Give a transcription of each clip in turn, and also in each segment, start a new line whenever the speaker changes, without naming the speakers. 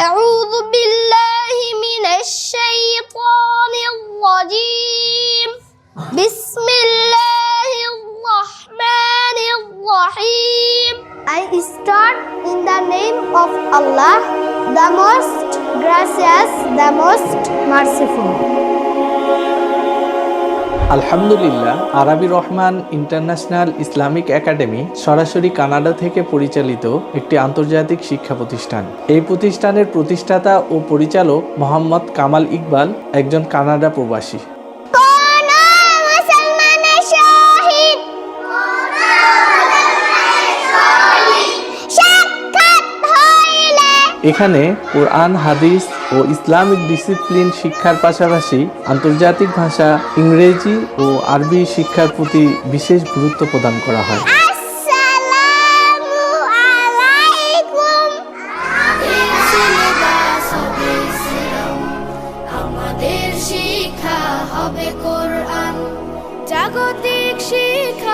أعوذ بالله من الشيطان الرجيم بسم الله الرحمن الرحيم I start in the name of Allah, the most gracious, the most merciful.
আলহামদুলিল্লাহ আরবি Rahman international Islamic academy সরাসরি Canada থেকে পরিচালিত একটি আন্তর্জাতিক শিক্ষা প্রতিষ্ঠান। এই প্রতিষ্ঠানের প্রতিষ্ঠাতা ও পরিচালক মোহাম্মদ কামাল ইকবাল একজন কানাডা প্রবাসী। এখানে কোরআন হাদিস ও ইসলামিক ডিসিপ্লিন শিক্ষার পাশাপাশি আন্তর্জাতিক ভাষা, ইংরেজি ও আরবি শিক্ষার প্রতি বিশেষ গুরুত্ব প্রদান করা হয়।
শিক্ষা হবে কোরআন। জাগতিক শিক্ষায়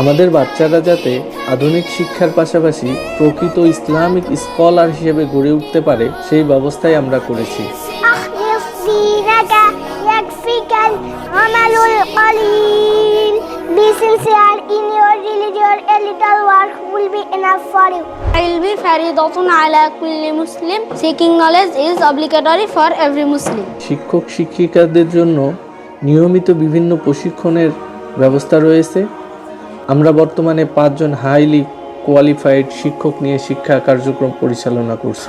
আমাদের বাচ্চারা যাতে আধুনিক শিক্ষার পাশাপাশি প্রকৃত ইসলামিক স্কলার হিসেবে গড়ে উঠতে পারে, সেই ব্যবস্থাই আমরা করেছি। শিক্ষক, শিক্ষিকাদের জন্য নিয়মিত বিভিন্ন প্রশিক্ষণের ব্যবস্থা রয়েছে। আমরা বর্তমানে পাঁচজন হাইলি কোয়ালিফাইড শিক্ষক নিয়ে শিক্ষা কার্যক্রম পরিচালনা করছি।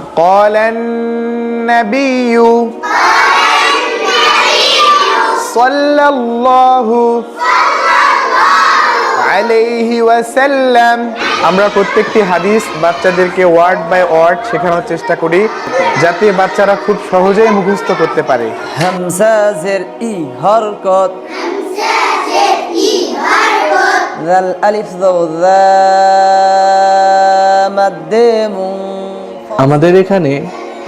আমরা প্রত্যেকটি হাদিস বাচ্চাদেরকে ওয়ার্ড বাই ওয়ার্ড শেখানোর চেষ্টা করি যাতে বাচ্চারা খুব সহজেই মুখস্থ করতে পারে।
হামসাজের ই হরকত। ذل ألف ذو ذا مد منفصل
আমাদের এখানে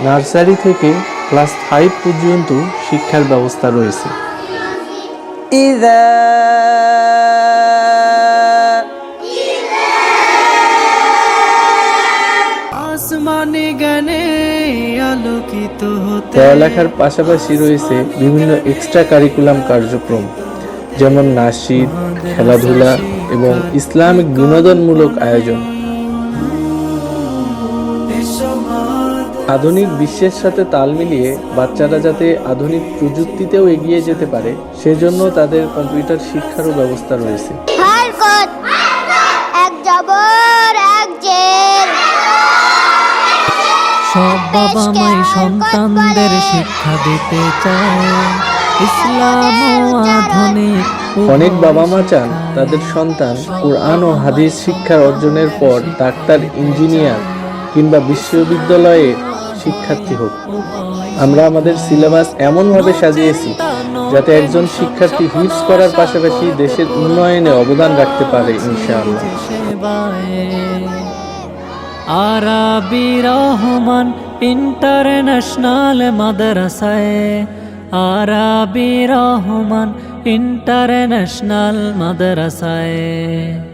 নার্সারি থেকে ক্লাস ফাইভ পর্যন্ত শিক্ষার ব্যবস্থা রয়েছে
إذا
আসমানে জ্ঞানে আলোকিত হতে
পড়ালেখার পাশাপাশি রয়েছে বিভিন্ন এক্সট্রা কারিকুলাম কার্যক্রম যেমন নাসিদ খেলাধুলা এবং ইসলামিক বিনোদনমূলক আয়োজন। আধুনিক বিশ্বের সাথে তাল মিলিয়ে বাচ্চারা যাতে আধুনিক প্রযুক্তিতেও এগিয়ে যেতে পারে সেজন্য তাদের কম্পিউটার শিক্ষারও ব্যবস্থা রয়েছে।
সব বাবা মাই সন্তানদের শিক্ষা দিতে চায়। ইসলাম আধুনিক
অনেক বাবা মা চান, তাদের সন্তান, কোরআন ও হাদিস শিক্ষা অর্জনের পর ডাক্তার, ইঞ্জিনিয়ার কিংবা বিশ্ববিদ্যালয়ে শিক্ষার্থী হোক। আমরা আমাদের সিলেবাস এমনভাবে সাজিয়েছি যাতে একজন শিক্ষার্থী হিপস করার পাশাপাশি দেশের উন্নয়নে অবদান রাখতে পারে, ইনশাআল্লাহ।
আরবি রহমান ইন্টারন্যাশনাল মাদ্রাসায় আরবি রহমান ইন্টারন্যাশনাল মাদ্রাসায়।